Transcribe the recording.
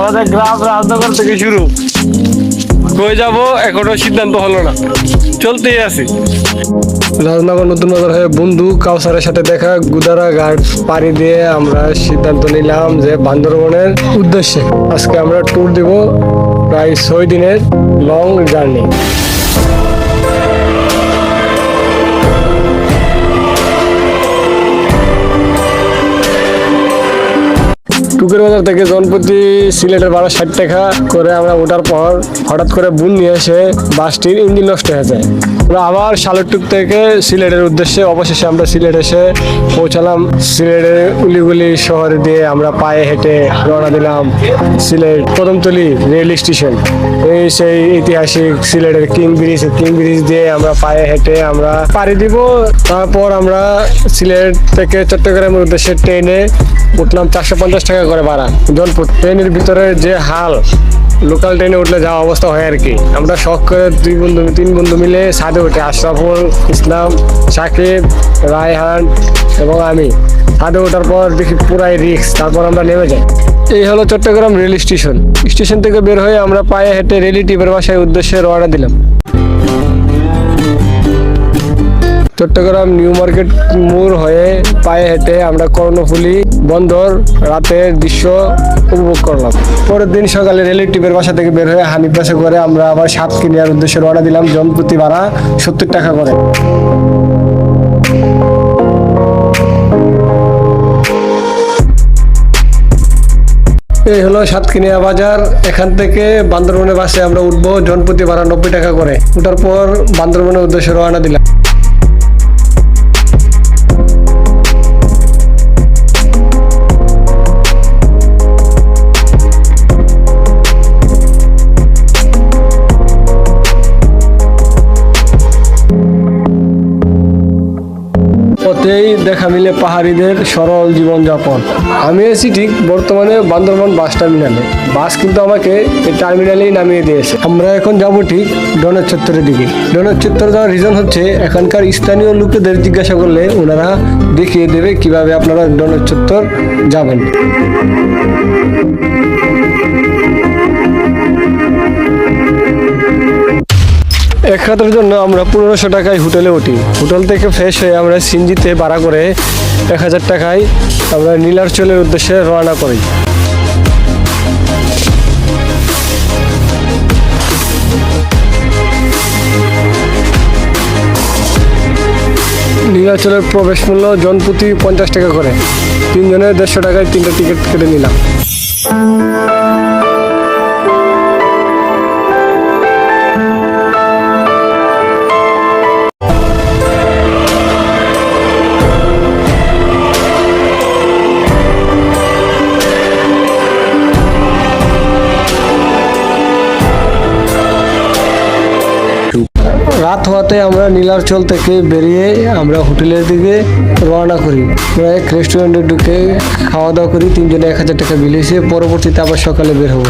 আমাদের গ্রাম রাজনগর থেকে শুরু। কই যাব? এখনও সিদ্ধান্ত হলো না। চলতেই আছি। রাজনগর নতুন বাজার হয়ে বন্ধু কাউসারের সাথে দেখা, গুদারা ঘাট পাড়ি দিয়ে আমরা সিদ্ধান্ত নিলাম যে বান্দরবনের উদ্দেশ্যে আজকে আমরা ট্যুর দিব প্রায় ছয় দিনের লং জার্নি টুকের বাজার থেকে জনপ্রতি সিলেটের ভাড়া ষাট টাকা করে আমরা ওঠার পর হঠাৎ করে বুন নিয়ে এসে বাসটির ইঞ্জিন নষ্ট হয়ে যায়। আমরা আবার শালটুক থেকে সিলেটের উদ্দেশ্যে, অবশেষে আমরা সিলেট এসে পৌঁছালাম। সিলেটের উলিগুলি শহর দিয়ে আমরা পায়ে হেঁটে রওনা দিলাম সিলেট কদমতলি রেল স্টেশন। এই সেই ঐতিহাসিক সিলেটের কিং ব্রিজ কিং ব্রিজ দিয়ে আমরা পায়ে হেঁটে আমরা পাড়ি দিব। তারপর আমরা সিলেট থেকে চট্টগ্রামের উদ্দেশ্যে ট্রেনে উঠলাম চারশো পঞ্চাশ টাকা করে ভাড়া জলপুর ট্রেনের ভিতরে যে হাল, লোকাল ট্রেনে উঠলে যাওয়া অবস্থা হয় আর কি। আমরা শখ করে দুই বন্ধু, তিন বন্ধু মিলে ছাদে উঠে, আশরাফুল, ইসলাম সাকিব রায়হান এবং আমি। ছাদে ওঠার পর দেখি পুরাই রিক্স, তারপর আমরা নেমে যাই। এই হলো চট্টগ্রাম রেল স্টেশন। স্টেশন থেকে বের হয়ে আমরা পায়ে হেঁটে রিলেটিভের বাসায় উদ্দেশ্যে রওনা দিলাম। চট্টগ্রাম নিউ মার্কেট মোড় হয়ে পায়ে হেঁটে আমরা কর্ণফুলি বন্দর রাতের দৃশ্য উপভোগ করলাম। পরের দিন সকালে রিলেটিভের বাসা থেকে বের হয়ে হানিফ বাসে করে আমরা আবার সাত কিনিয়ার উদ্দেশ্যে রওনা দিলাম জনপ্রতি ভাড়া সত্তর টাকা করে। এই হলো সাতকিনিয়া বাজার। এখান থেকে বান্দরবনের বাসে আমরা উঠবো জনপ্রতি ভাড়া নব্বই টাকা করে। ওঠার পর বান্দরবনের উদ্দেশ্যে রওনা দিলাম। পথেই দেখা মিলে পাহাড়িদের সরল জীবনযাপন। আমি আছি ঠিক বর্তমানে বান্দরবান বাস টার্মিনালে। বাস কিন্তু আমাকে এই টার্মিনালেই নামিয়ে দিয়েছে। আমরা এখন যাব ঠিক ডনের চত্বরের দিকে। ডনের চত্বর যাওয়ার রিজন হচ্ছে, এখানকার স্থানীয় লোকেদের জিজ্ঞাসা করলে ওনারা দেখিয়ে দেবে কীভাবে আপনারা ডনের চত্বর যাবেন। এক রাতের জন্য আমরা পনেরোশো টাকায় হোটেলে উঠি। হোটেল থেকে ফ্রেশ হয়ে আমরা সিনজিতে ভাড়া করে এক হাজার টাকায় আমরা নীলাচলের উদ্দেশ্যে রওনা করি। নীলাচলের প্রবেশ মূল্য জনপ্রতি পঞ্চাশ টাকা করে। তিনজনের দেড়শো টাকায় তিনটা টিকিট কেটে নিলাম। রাত হওয়াতে আমরা নীলাচল থেকে বেরিয়ে আমরা হোটেলের দিকে রওনা করি। আমরা এক রেস্টুরেন্টে ঢুকে খাওয়া দাওয়া করি, তিনজনে এক হাজার টাকা বিল এসে পরবর্তীতে আবার সকালে বের হব।